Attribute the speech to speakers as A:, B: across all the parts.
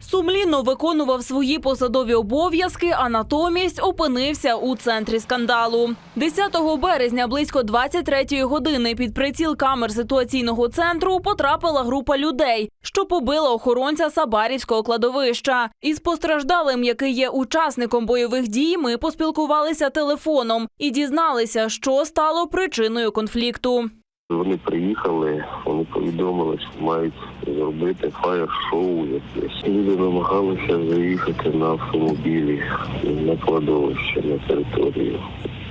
A: Сумлінно виконував свої посадові обов'язки, а натомість опинився у центрі скандалу. 10 березня близько 23-ї години під приціл камер ситуаційного центру потрапила група людей, що побила охоронця Сабарівського кладовища. Із постраждалим, який є учасником бойових дій, ми поспілкувалися телефоном і дізналися, що стало причиною конфлікту.
B: Вони приїхали, вони повідомили, що мають зробити фаєр-шоу якесь. Люди намагалися заїхати на автомобілі на кладовище на територію.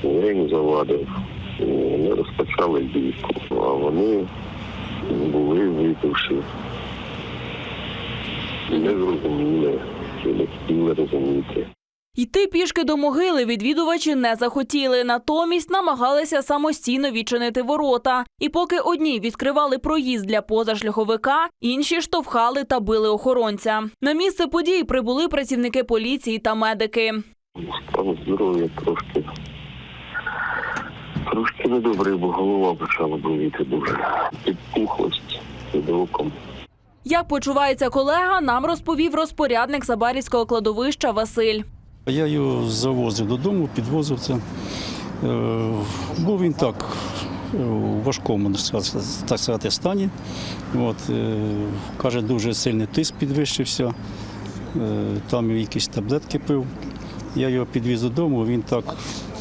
B: Я їм завадив. Вони розпочали бійку, а вони були випивши. Не зрозуміли, не хотіли розуміти.
A: Йти пішки до могили відвідувачі не захотіли, натомість намагалися самостійно відчинити ворота. І поки одні відкривали проїзд для позашляховика, інші штовхали та били охоронця. На місце подій прибули працівники поліції та медики.
B: Стан здоров'я трошки. Трошки недобрий, бо голова почала боліти дуже. Підпухлость під оком.
A: Як почувається колега, нам розповів розпорядник Сабарівського кладовища Василь.
C: Я його завозив додому, підвозив це. Е, Був він так е, у важкому так сказати, стані. От, е, каже, дуже сильний тиск підвищився. Там якісь таблетки пив. Я його підвіз додому, він так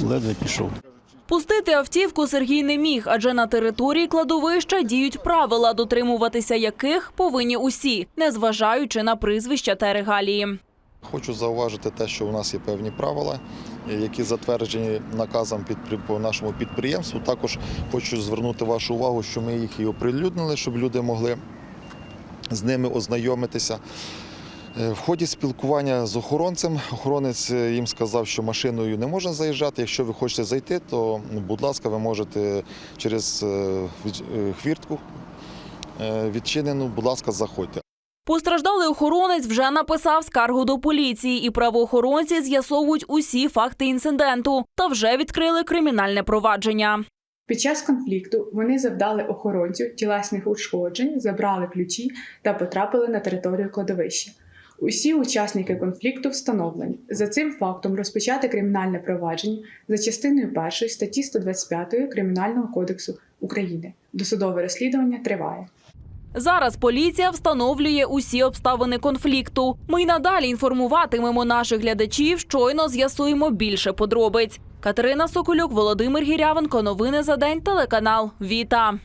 C: ледве пішов.
A: Пустити автівку Сергій не міг, адже на території кладовища діють правила, дотримуватися яких повинні усі, незважаючи на прізвища та регалії.
D: Хочу зауважити те, що у нас є певні правила, які затверджені наказом по нашому підприємству. Також хочу звернути вашу увагу, що ми їх і оприлюднили, щоб люди могли з ними ознайомитися. Е, В ході спілкування з охоронцем охоронець е, їм сказав, що машиною не можна заїжджати. Якщо ви хочете зайти, то, будь ласка, ви можете через е, е, хвіртку е, відчинену, будь ласка, заходьте.
A: Постраждалий охоронець вже написав скаргу до поліції, і правоохоронці з'ясовують усі факти інциденту та вже відкрили кримінальне провадження.
E: Під час конфлікту вони завдали охоронцю тілесних ушкоджень, забрали ключі та потрапили на територію кладовища. Усі учасники конфлікту встановлені. За цим фактом розпочати кримінальне провадження за частиною 1 статті 125 Кримінального кодексу України. Досудове розслідування триває.
A: Зараз поліція встановлює усі обставини конфлікту. Ми й надалі інформуватимемо наших глядачів. Щойно з'ясуємо більше подробиць. Катерина Соколюк, Володимир Гірявенко. Новини за день. Телеканал Віта.